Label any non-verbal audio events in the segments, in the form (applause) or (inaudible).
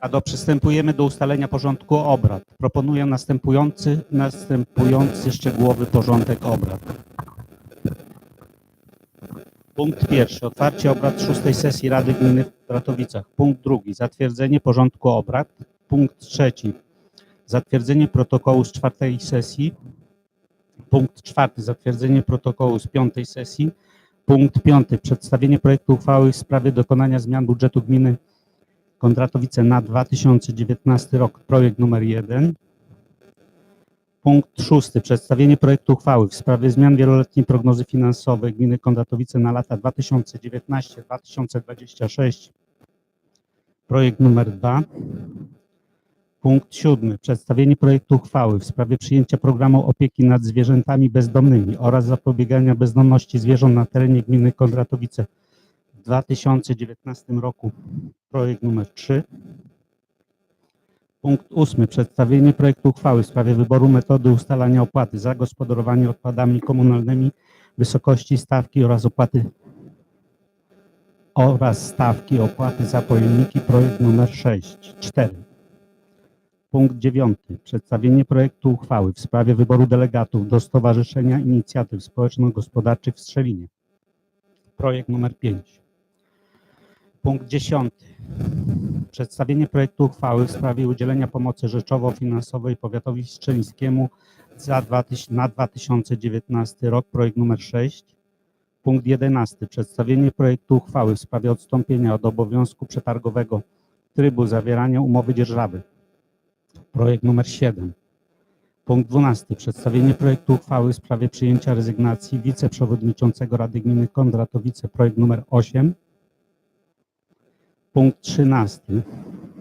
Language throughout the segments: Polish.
A do przystępujemy do ustalenia porządku obrad. Proponuję następujący, następujący szczegółowy porządek obrad. Punkt pierwszy. Otwarcie obrad szóstej sesji Rady Gminy w Bratowicach. Punkt drugi. Zatwierdzenie porządku obrad. Punkt trzeci. Zatwierdzenie protokołu z czwartej sesji. Punkt czwarty. Zatwierdzenie protokołu z piątej sesji. Punkt piąty. Przedstawienie projektu uchwały w sprawie dokonania zmian budżetu gminy Kondratowice na 2019 rok. Projekt numer jeden. Punkt szósty. Przedstawienie projektu uchwały w sprawie zmian wieloletniej prognozy finansowej gminy Kondratowice na lata 2019-2026. Projekt numer dwa. Punkt siódmy. Przedstawienie projektu uchwały w sprawie przyjęcia programu opieki nad zwierzętami bezdomnymi oraz zapobiegania bezdomności zwierząt na terenie gminy Kondratowice 2019 roku. Projekt numer 3. Punkt ósmy. Przedstawienie projektu uchwały w sprawie wyboru metody ustalania opłaty za gospodarowanie odpadami komunalnymi, wysokości stawki oraz opłaty oraz stawki opłaty za pojemniki. Projekt numer 6. 4. Punkt dziewiąty. Przedstawienie projektu uchwały w sprawie wyboru delegatów do Stowarzyszenia Inicjatyw Społeczno-Gospodarczych w Strzelinie. Projekt numer 5. Punkt dziesiąty. Przedstawienie projektu uchwały w sprawie udzielenia pomocy rzeczowo-finansowej powiatowi strzelińskiemu za 2000, na 2019 rok. Projekt numer 6. Punkt 11. Przedstawienie projektu uchwały w sprawie odstąpienia od obowiązku przetargowego trybu zawierania umowy dzierżawy. Projekt numer 7. Punkt 12. Przedstawienie projektu uchwały w sprawie przyjęcia rezygnacji wiceprzewodniczącego Rady Gminy Kondratowice. Projekt numer 8. Punkt 13.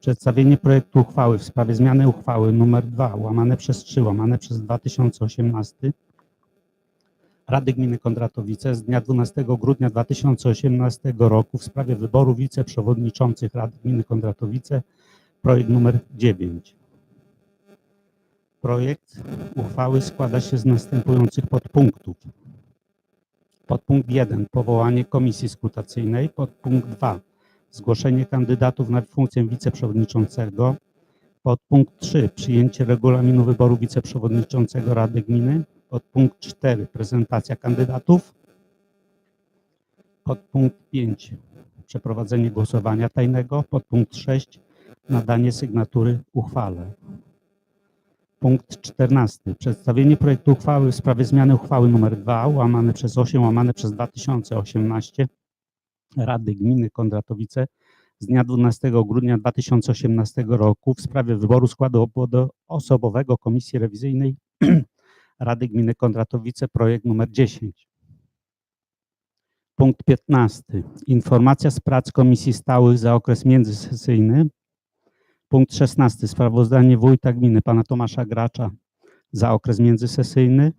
Przedstawienie projektu uchwały w sprawie zmiany uchwały numer 2 łamane przez 3 łamane przez 2018 Rady Gminy Kondratowice z dnia 12 grudnia 2018 roku w sprawie wyboru wiceprzewodniczących Rady Gminy Kondratowice. Projekt numer 9. Projekt uchwały składa się z następujących podpunktów. Podpunkt 1. Powołanie komisji skrutacyjnej. Podpunkt 2. Zgłoszenie kandydatów na funkcję wiceprzewodniczącego. Podpunkt 3. Przyjęcie regulaminu wyboru wiceprzewodniczącego Rady Gminy. Podpunkt 4. Prezentacja kandydatów. Podpunkt 5. Przeprowadzenie głosowania tajnego. Podpunkt 6. Nadanie sygnatury uchwale. Punkt 14. Przedstawienie projektu uchwały w sprawie zmiany uchwały nr 2 łamane przez 8 łamane przez 2018 Rady Gminy Kondratowice z dnia 12 grudnia 2018 roku w sprawie wyboru składu osobowego Komisji Rewizyjnej (clears throat) Rady Gminy Kondratowice, projekt numer 10. Punkt 15. Informacja z prac Komisji Stałych za okres międzysesyjny. Punkt 16. Sprawozdanie wójta gminy pana Tomasza Gracza za okres międzysesyjny.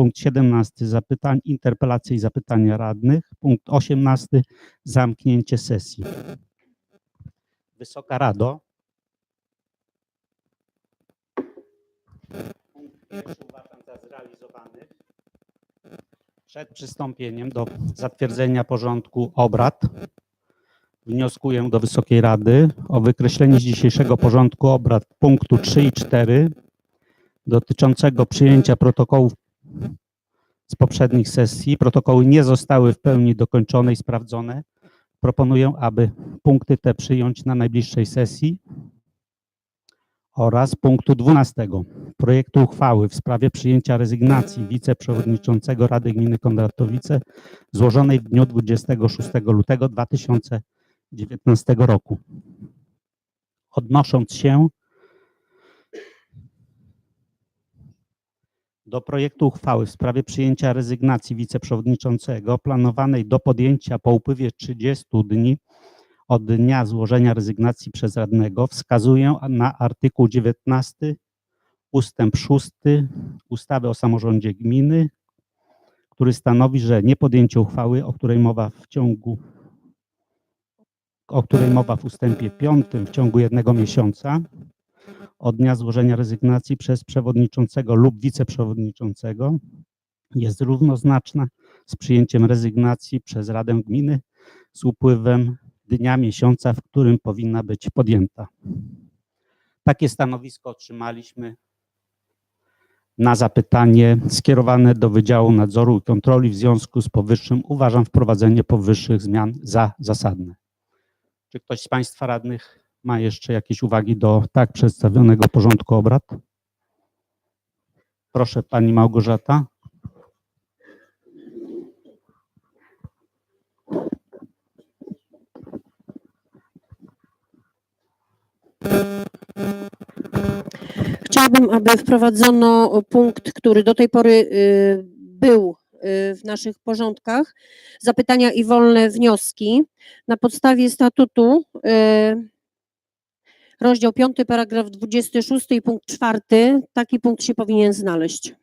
Punkt 17. Zapytań, interpelacje i zapytania radnych. Punkt 18. Zamknięcie sesji. Wysoka Rado. Punkt pierwszy uważam za zrealizowany. Przed przystąpieniem do zatwierdzenia porządku obrad wnioskuję do Wysokiej Rady o wykreślenie z dzisiejszego porządku obrad punktu 3 i 4 dotyczącego przyjęcia protokołów z poprzednich sesji. Protokoły nie zostały w pełni dokończone i sprawdzone. Proponuję, aby punkty te przyjąć na najbliższej sesji oraz punktu 12 projektu uchwały w sprawie przyjęcia rezygnacji wiceprzewodniczącego Rady Gminy Kondratowice złożonej w dniu 26 lutego 2019 roku. Odnosząc się do projektu uchwały w sprawie przyjęcia rezygnacji wiceprzewodniczącego planowanej do podjęcia po upływie 30 dni od dnia złożenia rezygnacji przez radnego wskazuję na artykuł 19 ustęp 6 ustawy o samorządzie gminy, który stanowi, że niepodjęcie uchwały, o której mowa w ciągu o której mowa w ustępie 5 w ciągu jednego miesiąca od dnia złożenia rezygnacji przez przewodniczącego lub wiceprzewodniczącego jest równoznaczna z przyjęciem rezygnacji przez Radę Gminy z upływem dnia miesiąca, w którym powinna być podjęta. Takie stanowisko otrzymaliśmy na zapytanie skierowane do Wydziału Nadzoru i Kontroli. W związku z powyższym uważam wprowadzenie powyższych zmian za zasadne. Czy ktoś z Państwa radnych ma jeszcze jakieś uwagi do tak przedstawionego porządku obrad? Proszę Pani Małgorzata. Chciałabym, aby wprowadzono punkt, który do tej pory y, był y, w naszych porządkach. Zapytania i wolne wnioski. Na podstawie statutu y, rozdział 5, paragraf 26 i punkt 4. Taki punkt się powinien znaleźć.